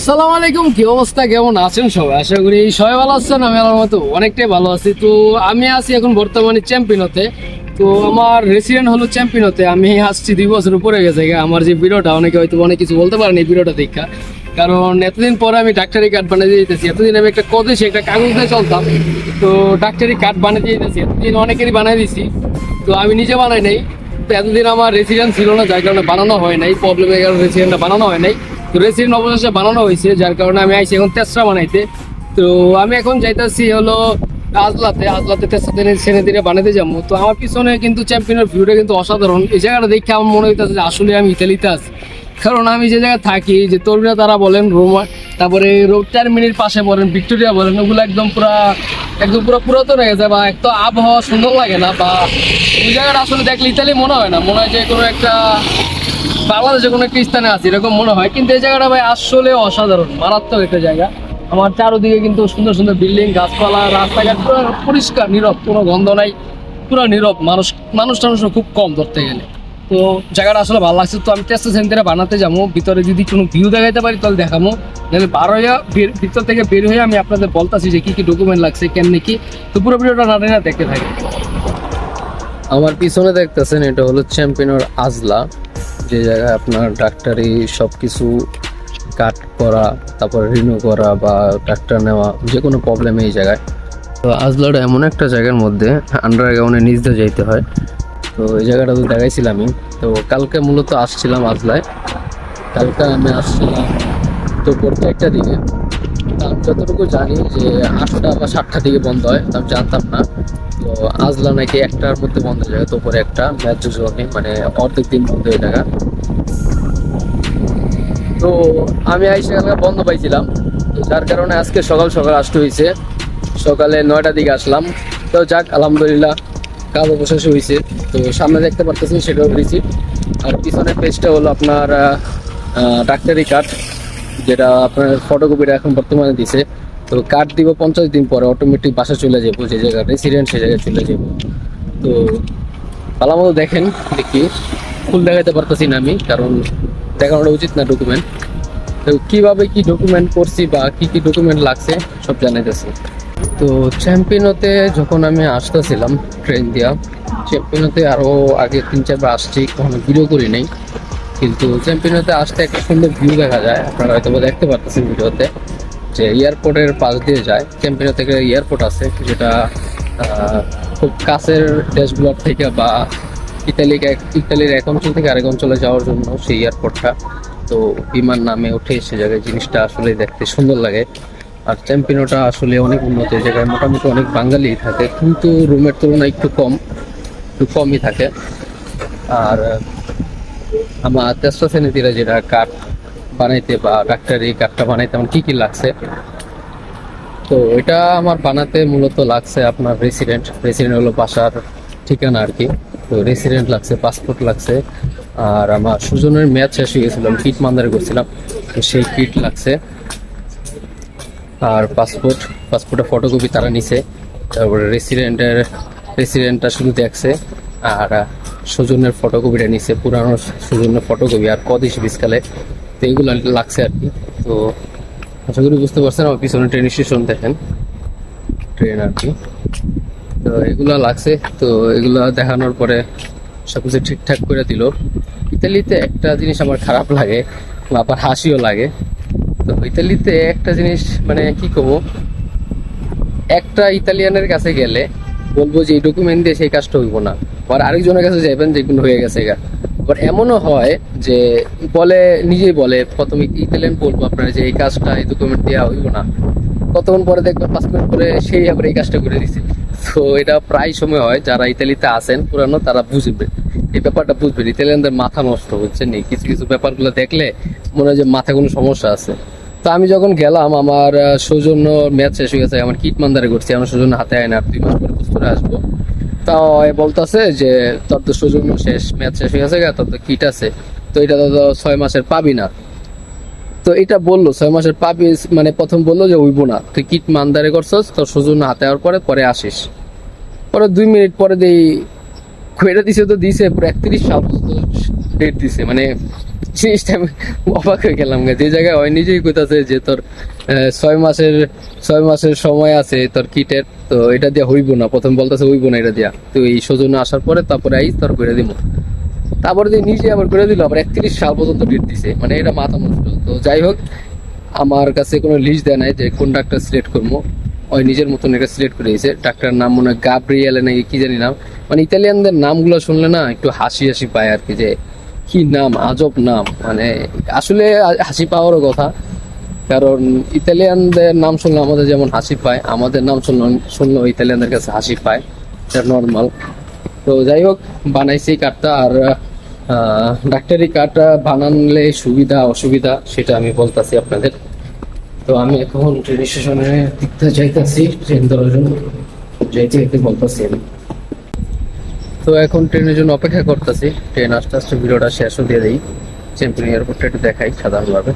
আসসালামু আলাইকুম, কি অবস্থা? কেমন আছেন সবাই? আশা করি সবাই ভালো আছেন, আমি আমার মতো অনেকটাই ভালো আছি। তো আমি আছি এখন বর্তমানে চ্যাম্পিয়নতে। তো আমার রেসিডেন্ট হলো চ্যাম্পিয়নতে, আমি আসছি দুই বছর উপরে গেছে। আমার যে ভিডিওটা, অনেকে হয়তো অনেক কিছু বলতে পারেন এই ভিডিওটা দেখা। কারণ এতদিন পরে আমি ডাক্তারি কার্ড বানিয়ে দিতেছি। এতদিন আমি একটা কদেশে, একটা কাগজ দিয়ে চলতাম। তো ডাক্তারি কার্ড বানিয়ে দিয়ে দিতেছি। এতদিন অনেকেরই বানিয়ে দিছি। তো আমি নিজে বানাই নাই। তো এতদিন আমার রেসিডেন্ট ছিল না, যার কারণে বানানো হয় নাই। প্রবলেমের কারণে রেসিডেন্টটা বানানো হয় নাই। তো রেসিডেন্ট অবশেষে বানানো হয়েছে, যার কারণে আমি আইছি এখন তেসরা বানাইতে। তো আমি এখন যাইতেছি হলো আজলাতে আজলাতে তেসরা দিনে সেনে দিনে বানাতে যাব। তো আমার পিছনে কিন্তু চ্যাম্পিয়নের ভিউটা কিন্তু অসাধারণ। এই জায়গাটা দেখে আমার মনে হইতেছে যে আসলে আমি ইতালিতে আছি। কারণ আমি যে জায়গায় থাকি, যে তরুণরা তারা বলেন, রোমা তারপরে টার্মিনির পাশে বলেন, ভিক্টোরিয়া বলেন, ওগুলো একদম পুরা একদম পুরো পুরাতন হয়ে গেছে বা এক তো আবহাওয়া সুন্দর লাগে না বা ওই জায়গাটা আসলে দেখলে ইতালি মনে হয় না। মনে হয় যে কোনো একটা বাংলাদেশে কোনো একটা স্থানে আছে, এরকম মনে হয়। কিন্তু এই জায়গাটা ভাই আসলে অসাধারণ, মারাত্মক একটা জায়গা। আমার চারোদিকে কিন্তু সুন্দর সুন্দর বিল্ডিং, গাছপালা, রাস্তাঘাট, পুরো পরিষ্কার, নীরব, কোনো গন্ধ নাই, পুরো নীরব। মানুষ মানুষ টানুষও খুব কম ধরতে গেলে। তো জায়গাটা আসলে ভালো লাগছে, তো আমি টেস্ট সেন্টারে বানাতে যাব। ভিতরে যদি কোনো ভিউ দেখাইতে পারি, তাহলে দেখাবো। নাহলে বার হইয়া ভিতর থেকে বের হয়ে আমি আপনাদের বলতাছি যে কী কী ডকুমেন্ট লাগছে, কেমনি কি। তো পুরো ভিডিওটা না দেখতে থাকি আমার পিছনে দেখতেছেন, এটা হলো চ্যাম্পিয়নের আজলা যে জায়গায় আপনার ডাক্তারি সব কিছু কাট করা, তারপর রিনিউ করা বা ডাক্তার নেওয়া, যে কোনো প্রবলেম এই জায়গায়। তো আজলাটা এমন একটা জায়গার মধ্যে আন্ডারগ্রাউন্ডে নিচ দিয়ে যাইতে হয়। তো এই জায়গাটা তো দেখাইছিলাম আমি তো কালকে মূলত আসছিলাম আজলায়। কালকে আমি আসছিলাম তো একটা দিকে। আমি যতটুকু জানি যে আটটা বা সাতটার দিকে বন্ধ হয় আমি জানতাম না। তো আজলা নাকি একটার মধ্যে বন্ধ হয়ে যায় তো একটা ম্যাচ জোনে মানে অর্ধেক দিন বন্ধ হয়ে থাকা। তো আমি আইসে বন্ধ পাইছিলাম। তো যার কারণে আজকে সকাল সকাল আসতে হয়েছে সকালে নয়টার দিকে আসলাম। তো যাক, আলহামদুলিল্লাহ কাজ অবশেষে হয়েছে তো সামনে দেখতে পারতেছেন, সেটাও রিসিপ্ট আর পিছনের পেজটা হলো আপনার ডাক্তারি কার্ড যেটা আপনার ফটোকপিটা এখন বর্তমানে দিছে। তো কার্ড দিব পঞ্চাশ দিন পরে অটোমেটিক বাসা চলে যাব, যে জায়গায় রেসিডেন্ট সে জায়গায় চলে যাব। তো ভালো মতো দেখেন, দেখি। ফুল দেখাতে পারতেছি না আমি, কারণ দেখানোটা উচিত না ডকুমেন্ট তো কীভাবে কি ডকুমেন্ট করছি বা কি কি ডকুমেন্ট লাগছে, সব জানাইতেছি। তো চ্যাম্পিয়নতে যখন আমি আসতেছিলাম ট্রেন দিয়া চ্যাম্পিয়নতে আরও আগে তিন, চারবার আসছি, কখনো ভিডিও করি নাই। কিন্তু চ্যাম্পিয়নতে আসতে একটা সুন্দর ভিউ দেখা যায়, আপনারা হয়তো দেখতে পারতেছেন ভিডিওতে যে এয়ারপোর্টের পাশ দিয়ে যায়। চ্যাম্পিয়ন থেকে এয়ারপোর্ট আছে, যেটা খুব কাছের দেশগুলোর থেকে বা ইতালি ইতালির এক অঞ্চল থেকে আরেক অঞ্চলে যাওয়ার জন্য সেই এয়ারপোর্টটা। তো বিমান নামে উঠে সে জায়গায় জিনিসটা আসলে দেখতে সুন্দর লাগে। আর চ্যাম্পিয়নটা আসলে অনেক উন্নত জায়গায় মোটামুটি অনেক বাঙালি থাকে, কিন্তু রুমের তুলনায় একটু কম, একটু কমই থাকে। আর, আমার তেসরা শ্রেণীতে যেটা কাঠ বানাইতে বা ডাক্তারি কাঠটা বানাইতে আমার কি কি লাগছে? তো এটা আমার বানাতে মূলত লাগছে আপনার রেসিডেন্ট রেসিডেন্ট হলো বাসার ঠিকানা আর কি তো রেসিডেন্ট লাগছে পাসপোর্ট লাগছে, আর আমার সুজনের ম্যাচ শেষ হয়ে গেছিলাম কিট মান্দারে করছিলাম, তো সেই কিট লাগছে। আর পাসপোর্ট পাসপোর্টের ফটোকপি তারা নিছে, তারপরে রেসিডেন্টের রেসিডেন্টটা শুধু দেখছে, আর সুজনের ফটোকপিটা নিছে, পুরানো সুজনের ফটোকপি আর কদিস বিস্কালে তো এগুলো লাগছে আর কি। তো আশা করি বুঝতে পারছেন, আমার পিছনে ট্রেন স্টেশন দেখেন। ট্রেন আর কি। তো এগুলো লাগছে, তো এগুলো দেখানোর পরে সব কিছু ঠিকঠাক করে দিল। ইতালিতে একটা জিনিস আমার খারাপ লাগে আবার হাসিও লাগে। তো ইতালিতে একটা জিনিস মানে কি করব একটা ইতালিয়ানের কাছে গেলে বলব যে এই ডকুমেন্ট দিয়ে সেই কাজটা হইব না। আবার আরেকজনের কাছে যাবেন যেগুলো হয়ে গেছে গা। এমনও হয় যে বলে, নিজেই বলে, প্রথমে ইতালিয়ান বলব আপনারা যে এই কাজটা, এই ডকুমেন্ট দেওয়া হইব না? কতক্ষণ পরে দেখবেন পাঁচ মিনিট পরে সেই আবার এই কাজটা করে দিছে। তো এটা প্রায় সময় হয় যারা ইতালিতে আছেন, পুরানো, তারা বুঝবে। এই ব্যাপারটা বুঝবেন ইতালিয়ানদের মাথা নষ্ট হচ্ছে নি? কিছু কিছু ব্যাপারগুলো দেখলে মনে হয় যে মাথায় কোনো সমস্যা আছে। তো আমি যখন গেলাম, আমার সৌজন্য ম্যাচ শেষ হয়ে গেছে, আমার কিট মান্দারে করছি, আমার সৌজন্য হাতে আয় না দুই মাস পরে পুস্তরে আসব। তাও বলতেছে যে, তোর তো সৌজন্য শেষ, ম্যাচ শেষ হয়ে গেছে তোর তো কিট আছে। তো এটা তো ছয় মাসের পাবি না। তো এটা বলল, ছয় মাসের পাবি মানে প্রথম বলল যে, উইব না, তুই কিট মানদারে করছস, তোর সৌজন্য হাতে আওয়ার পরে পরে আসিস। পরে দুই মিনিট পরে দেই খুঁড়ে দিছে তো দিছে, পুরো একত্রিশ ডেট দিছে। মানে জিনিসটা আমি অবাক হয়ে গেলাম। যে জায়গায় ওই নিজেই কইতাছে যে, তোর ছয় মাসের ছয় মাসের সময় আছে তোর কিটের, তো এটা দিয়া হইব না। প্রথম বলতেছে হইব না এটা দিয়া। তো এই সৌজন্য আসার পরে তারপরে আই তোর করে দিব তারপরে দিয়ে নিজে আবার করে দিল, আবার একত্রিশ সাল পর্যন্ত ডেট দিছে। মানে এটা মাথা নষ্ট। তো যাই হোক, আমার কাছে কোনো লিস্ট দেয় নাই যে কোন ডাক্তার সিলেক্ট করব। ওই নিজের মতন এটা সিলেক্ট করে দিয়েছে। ডাক্তার নাম মনে হয় গাব্রিয়েলে নাকি কি জানি নাম। মানে ইতালিয়ানদের নামগুলো শুনলে না একটু হাসি হাসি পায় আর কি, যে কি নাম, আজব নাম। মানে আসলে হাসি পাওয়ারও কথা। কারণ ইতালিয়ানদের নাম শুনলে আমাদের যেমন হাসি পায়, আমাদের নাম শুনলে, শুনলেও ইতালিয়ানদের কাছে হাসি পায়। এটা নর্মাল তো যাই হোক, বানাইছি কার্ডটা আর ডাক্তারি কার্ডটা বানানলে সুবিধা, অসুবিধা সেটা আমি বলতাছি আপনাদের। তো আমি এখন ট্রেন স্টেশনে দিকতে যাইতাছি ট্রেন ধরার জন্য। যাইতে যাইতে বলতাছি আমি। তো এখন ট্রেনের জন্য অপেক্ষা করতেছি। ট্রেন আস্তে আস্তে ভিডিওটা শেষও দিয়ে দিই। চ্যাম্পিয়ন এয়ারপোর্টটা একটু দেখাই সাধারণভাবে।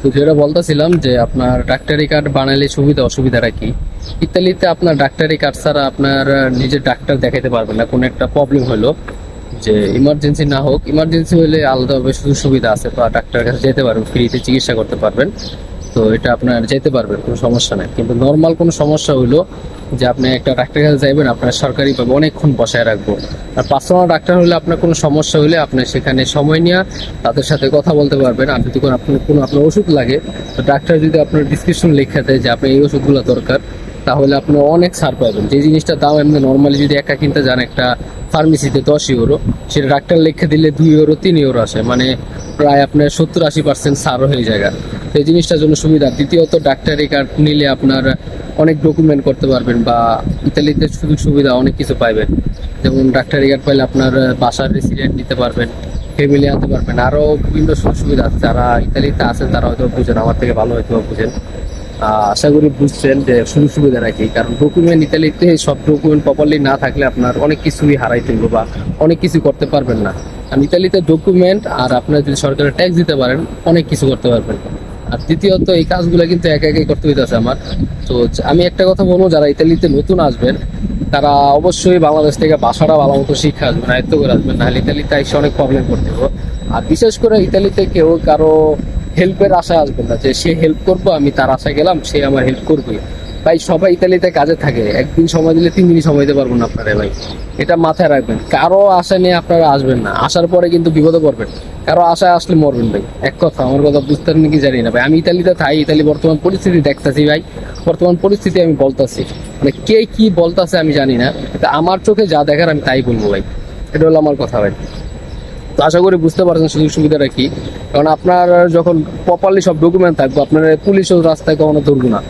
তো যেটা বলতেছিলাম যে আপনার ডাক্তারি কার্ড বানালে সুবিধা, অসুবিধাটা কি? ইতালিতে আপনার ডাক্তারি কার্ড ছাড়া আপনার নিজের ডাক্তার দেখাতে পারবেন না। কোনো একটা প্রবলেম হলো যে ইমার্জেন্সি না হোক ইমার্জেন্সি হলে আলাদাভাবে সুযোগ সুবিধা আছে বা ডাক্তারের কাছে যেতে পারবেন ফ্রিতে চিকিৎসা করতে পারবেন। তো এটা আপনার যেতে পারবেন, কোনো সমস্যা নেই। কিন্তু নর্মাল কোনো সমস্যা হইল যে আপনি একটা ডাক্তার কাছে যাইবেন, আপনার সরকারিভাবে অনেকক্ষণ বসায় রাখব। আর পার্সোনাল ডাক্তার হলে আপনার কোনো সমস্যা হলে আপনি সেখানে সময় নিয়ে তাদের সাথে কথা বলতে পারবেন। আর যদি কোনো আপনার কোনো আপনার ওষুধ লাগে, তো ডাক্তার যদি আপনার ডিসক্রিপশন লেখা দেয় যে আপনি এই ওষুধগুলো দরকার তাহলে আপনি অনেক ছাড় পাবেন। যে জিনিসটার দাম এমনি নর্মালি যদি একা কিনতে যান একটা ফার্মেসিতে দশ ইউরো সেটা ডাক্তার লিখে দিলে দুই ইউরো তিন ইউরো আসে। মানে প্রায় আপনার সত্তর আশি পার্সেন্ট ছাড় হয়ে যায়। এই জিনিসটার জন্য সুবিধা। দ্বিতীয়ত, ডাক্তারি কার্ড নিলে আপনার অনেক ডকুমেন্ট করতে পারবেন বা ইতালিতে সুযোগ সুবিধা অনেক কিছু পাইবেন। যেমন ডাক্তারি কার্ড পাইলে আপনার বাসার রেসিডেন্ট নিতে পারবেন ফ্যামিলি আনতে পারবেন। আরও বিভিন্ন সুযোগ সুবিধা আছে। যারা ইতালিতে আছেন তারা হয়তো বুঝেন, আমার থেকে ভালো হয়তো বুঝেন। আশা করি বুঝছেন যে সুযোগ সুবিধা রাখি। কারণ ডকুমেন্ট ইতালিতে সব ডকুমেন্ট প্রপারলি না থাকলে আপনার অনেক কিছুই হারাই তুলবো বা অনেক কিছু করতে পারবেন না। আর ইতালিতে ডকুমেন্ট আর আপনার যদি সরকারের ট্যাক্স দিতে পারেন, অনেক কিছু করতে পারবেন। আর দ্বিতীয়ত, এই কাজগুলো কিন্তু একা একাই করতে হইতেছে আমার। তো আমি একটা কথা বলব, যারা ইতালিতে নতুন আসবেন, তারা অবশ্যই বাংলাদেশ থেকে ভাষাটা ভালো মতো শিখে আসবেন, আয়ত্ত করে আসবেন। নাহলে ইতালিতে এসে অনেক প্রবলেম করতে হবে আর বিশেষ করে ইতালিতে কেউ কারও হেল্পের আশায় আসবেন না, যে সে হেল্প করব, আমি তার আশায় গেলাম, সে আমার হেল্প করবে ভাই, সবাই ইতালিতে কাজে থাকে। একদিন সময় দিলে তিন দিনই সময় দিতে পারব না আপনারা ভাই। এটা মাথায় রাখবেন। কারও আশা নিয়ে আপনারা আসবেন না। আসার পরে কিন্তু বিপদে পড়বেন। কারও আশায় আসলে মরবেন ভাই। এক কথা, আমার কথা বুঝতে পারেন কি জানি না ভাই। আমি ইতালিতে থাই, ইতালি বর্তমান পরিস্থিতি দেখতাছি ভাই। বর্তমান পরিস্থিতি আমি বলতাছি। মানে কে কি বলতাছে আমি জানি না। কিন্তু আমার চোখে যা দেখার আমি তাই বলব ভাই। এটা হলো আমার কথা ভাই। তো আশা করি বুঝতে পারছেন সুযোগ সুবিধাটা কি। কারণ আপনার যখন প্রপারলি সব ডকুমেন্ট থাকবে আপনার পুলিশও রাস্তায় কখনো ধরবো না।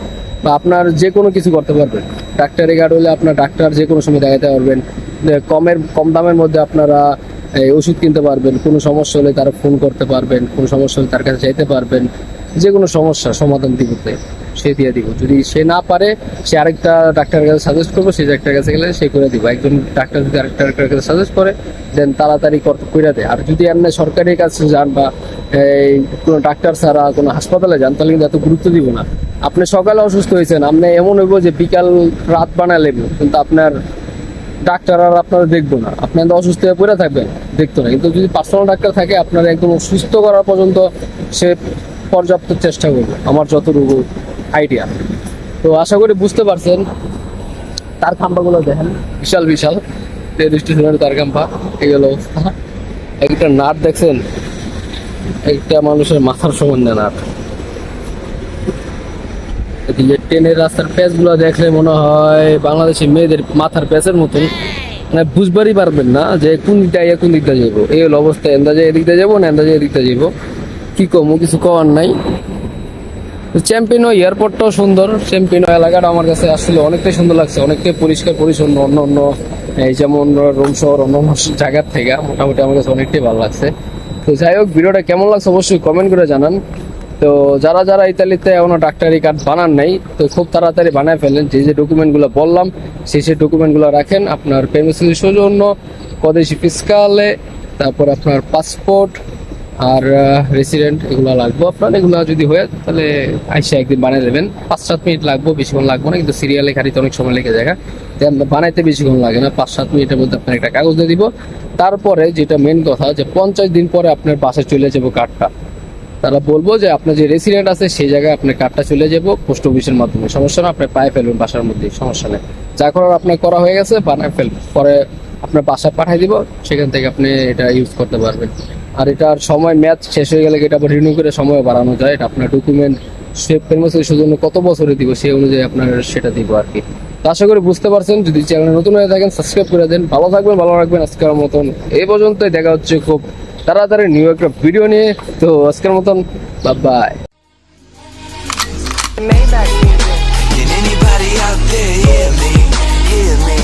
বা আপনার যে কোনো কিছু করতে পারবেন। ডাক্তারি গার্ড হলে আপনার ডাক্তার যে কোনো সময় দেখাতে পারবেন। কমের কম দামের মধ্যে আপনারা এই, ওষুধ কিনতে পারবেন। কোনো সমস্যা হলে তারা ফোন করতে পারবেন। কোনো সমস্যা হলে তার কাছে যেতে পারবেন। যে কোনো সমস্যা সমাধান দিতে। সে দিয়ে দিব। যদি সে না পারে, সে আরেকটা ডাক্তারের কাছে সাজেস্ট করব সেই ডাক্তারের কাছে গেলে সে করে দিব। একজন ডাক্তার যদি আরেকটা ডাক্তারের কাছে সাজেস্ট করে দেন তাড়াতাড়ি কর- দেয় আর যদি আপনি সরকারের কাছে যান বা, এই, কোনো ডাক্তার ছাড়া কোনো হাসপাতালে যান, তাহলে কিন্তু এত গুরুত্ব দিব না। আপনি সকালে অসুস্থ হয়েছেন, আপনি এমন হইব যে বিকাল রাত বানালেন কিন্তু আপনার ডাক্তার আর আপনারা দেখব না। আপনার অসুস্থ হয়ে পড়ে থাকবেন, দেখতো না। কিন্তু যদি পার্সোনাল ডাক্তার থাকে, আপনার একদম সুস্থ করার পর্যন্ত সে পর্যাপ্ত চেষ্টা করবে। আমার যতটুকু আইডিয়া তো আশা করি বুঝতে পারছেন, তার খাম্পাগুলো দেখেন, বিশাল বিশাল তার খাম্পা অবস্থা। একটা নাট দেখছেন, একটা মানুষের মাথার সমান নাট। ট্রেনের রাস্তার প্যাচগুলো দেখলে মনে হয় বাংলাদেশি মেয়েদের মাথার প্যাচের মতন। মানে বুঝবারই পারবেন না যে কোন দিকটা কোন দিকটা যাব এই হলো অবস্থা এন্দাজে এদিকটা যাব না এন্দাজে এদিকটা যাব কি কমু, কিছু কওয়ার নাই। চ্যাম্পিয়ন এয়ারপোর্টটাও সুন্দর। চ্যাম্পিয়ন এলাকাটা আমার কাছে আসলে অনেকটাই সুন্দর লাগছে। অনেকটাই পরিষ্কার, পরিচ্ছন্ন, অন্য অন্য, এই যেমন রোম শহর অন্য অন্য জায়গার থেকে মোটামুটি আমার কাছে অনেকটাই ভালো লাগছে। তো যাই হোক, ভিডিওটা কেমন লাগছে অবশ্যই কমেন্ট করে জানান। তো যারা যারা ইতালিতে এখনও ডাক্তারি কার্ড বানান নাই, তো খুব তাড়াতাড়ি বানায় ফেলেন যে যে ডকুমেন্টগুলো বললাম, সেই সেই ডকুমেন্টগুলো রাখেন। আপনার পেমেন্সিল সৌজন্য কদেশি ফিসকালে তারপর আপনার পাসপোর্ট আর রেসিডেন্ট এগুলো লাগবো। আপনার এগুলো যদি হয়ে, তাহলে আইসা একদিন বানিয়ে দেবেন। পাঁচ সাত মিনিট লাগবে বেশিক্ষণ লাগবে না, কিন্তু সিরিয়ালে খারিতে অনেক সময় লেগে যায় তো বানাইতে বেশিক্ষণ লাগে না। পাঁচ সাত মিনিটের মধ্যে আপনার একটা কাগজ দিয়ে দিব। তারপরে যেটা মেন কথা, যে পঞ্চাশ দিন পরে আপনার বাসায় চলে যাব কার্ডটা তারা বলব যে আপনার যে রেসিডেন্ট আছে, সেই জায়গায় আপনার কার্ডটা চলে যাব পোস্ট অফিসের মাধ্যমে। সমস্যা না আপনি পায়ে ফেলবেন বাসার মধ্যে, সমস্যা নেই। যা করার আপনার করা হয়ে গেছে, বানায় ফেলবেন পরে আপনার বাসায় পাঠিয়ে দিব, সেখান থেকে আপনি এটা ইউজ করতে পারবেন। আর এটার সময় ম্যাচ শেষ হয়ে গেলে এটা আবার রিনিউ করে সময় বাড়ানো যায়? এটা আপনার ডকুমেন্ট সে ফেমাসের জন্য কত বছরে দিব সেই অনুযায়ী আপনার সেটা দিব আর কি। তো আশা করি বুঝতে পারছেন, যদি চ্যানেল নতুন হয়ে থাকেন সাবস্ক্রাইব করে দেন। ভালো থাকবেন, ভালো রাখবেন। আজকের মতন এই পর্যন্তই। দেখা হচ্ছে খুব তাড়াতাড়ি নিউ একটা ভিডিও নিয়ে। তো আজকের মতন bye hear me? Hear me?